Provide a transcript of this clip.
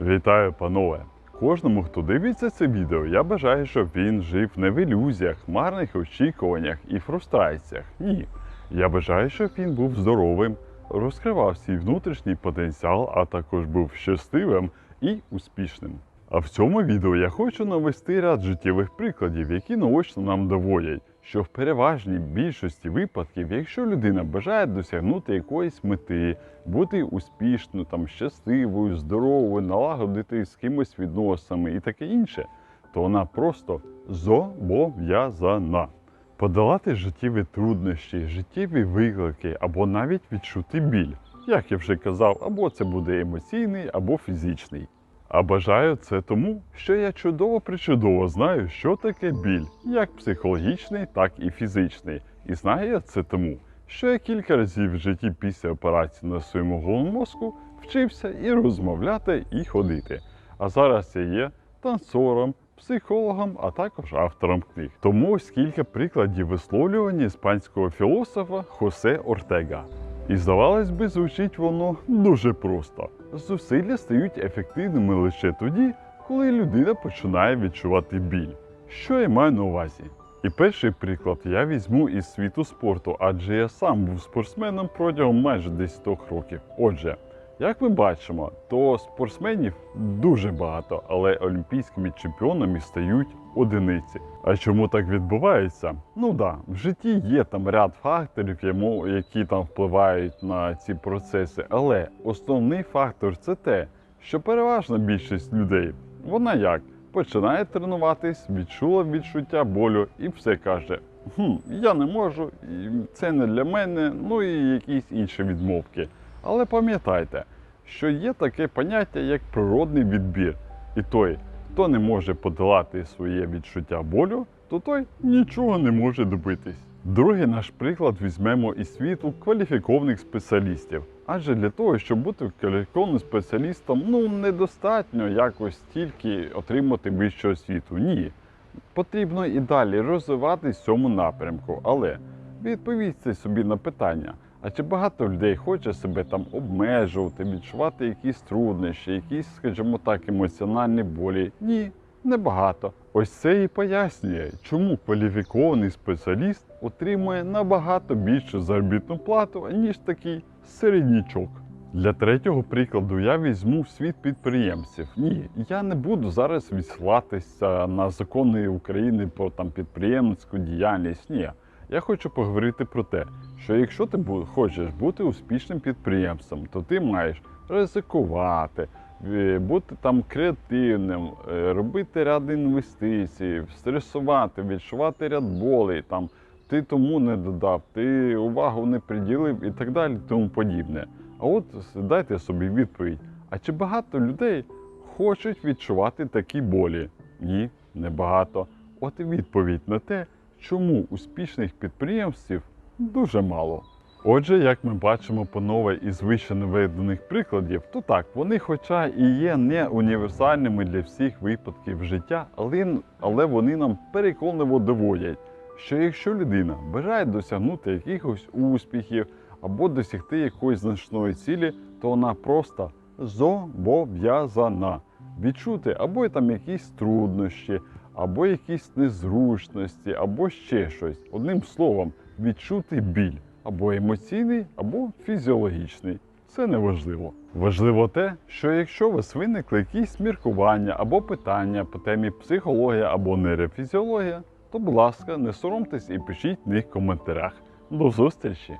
Вітаю, панове! Кожному, хто дивиться це відео, я бажаю, щоб він жив не в ілюзіях, марних очікуваннях і фрустраціях. Ні. Я бажаю, щоб він був здоровим, розкривав свій внутрішній потенціал, а також був щасливим і успішним. А в цьому відео я хочу навести ряд життєвих прикладів, які наочно нам доводять, що в переважній більшості випадків, якщо людина бажає досягнути якоїсь мети, бути успішною, там, щасливою, здоровою, налагодити з кимось відносини і таке інше, то вона просто зобов'язана. Подолати життєві труднощі, життєві виклики або навіть відчути біль. Як я вже казав, або це буде емоційний, або фізичний. А бажаю це тому, що я чудово причудово знаю, що таке біль, як психологічний, так і фізичний. І знаю я це тому, що я кілька разів в житті після операції на своєму головному мозку вчився і розмовляти, і ходити. А зараз я є танцором, психологом, а також автором книг. Тому ось кілька прикладів висловлювання іспанського філософа Хосе Ортега. І здавалось би, звучить воно дуже просто. Зусилля стають ефективними лише тоді, коли людина починає відчувати біль. Що я маю на увазі? І перший приклад я візьму із світу спорту, адже я сам був спортсменом протягом майже 10 років. Отже, як ми бачимо, то спортсменів дуже багато, але олімпійськими чемпіонами стають одиниці. А чому так відбувається? Ну да, в житті є там ряд факторів, які там впливають на ці процеси. Але основний фактор це те, що переважна більшість людей, вона як починає тренуватись, відчула відчуття болю і все каже: хм, я не можу, це не для мене, ну і якісь інші відмовки. Але пам'ятайте, що є таке поняття, як природний відбір. І той, хто не може подолати своє відчуття болю, то той нічого не може добитись. Другий наш приклад візьмемо із світу кваліфікованих спеціалістів. Адже для того, щоб бути кваліфікованим спеціалістом, ну недостатньо якось тільки отримати вищу освіту. Ні. Потрібно і далі розвиватись в цьому напрямку. Але відповісти собі на питання. А чи багато людей хоче себе там обмежувати, відчувати якісь труднощі, якісь, скажімо так, емоціональні болі? Ні, небагато. Ось це і пояснює, чому кваліфікований спеціаліст отримує набагато більшу заробітну плату, ніж такий середнячок. Для третього прикладу я візьму світ підприємців. Ні, я не буду зараз відсилатися на закони України про там підприємницьку діяльність. Ні. Я хочу поговорити про те, що якщо ти хочеш бути успішним підприємцем, то ти маєш ризикувати, е, бути там креативним, е, робити ряд інвестицій, стресувати, відчувати ряд болей, там ти тому не додав, ти увагу не приділив і так далі, тому подібне. А от дайте собі відповідь: а чи багато людей хочуть відчувати такі болі? Ні, небагато. От і відповідь на те, чому успішних підприємців дуже мало. Отже, як ми бачимо панове із вище наведених прикладів, то так, вони хоча і є не універсальними для всіх випадків життя, але, але вони нам переконливо доводять, що якщо людина бажає досягнути якихось успіхів або досягти якоїсь значної цілі, то вона просто зобов'язана відчути або там якісь труднощі, або якісь незручності, або ще щось. Одним словом, відчути біль або емоційний, або фізіологічний. Це не важливо. Важливо те, що якщо у вас виникли якісь міркування або питання по темі психологія або нейрофізіологія, то, будь ласка, не соромтесь і пишіть в них в коментарях. До зустрічі!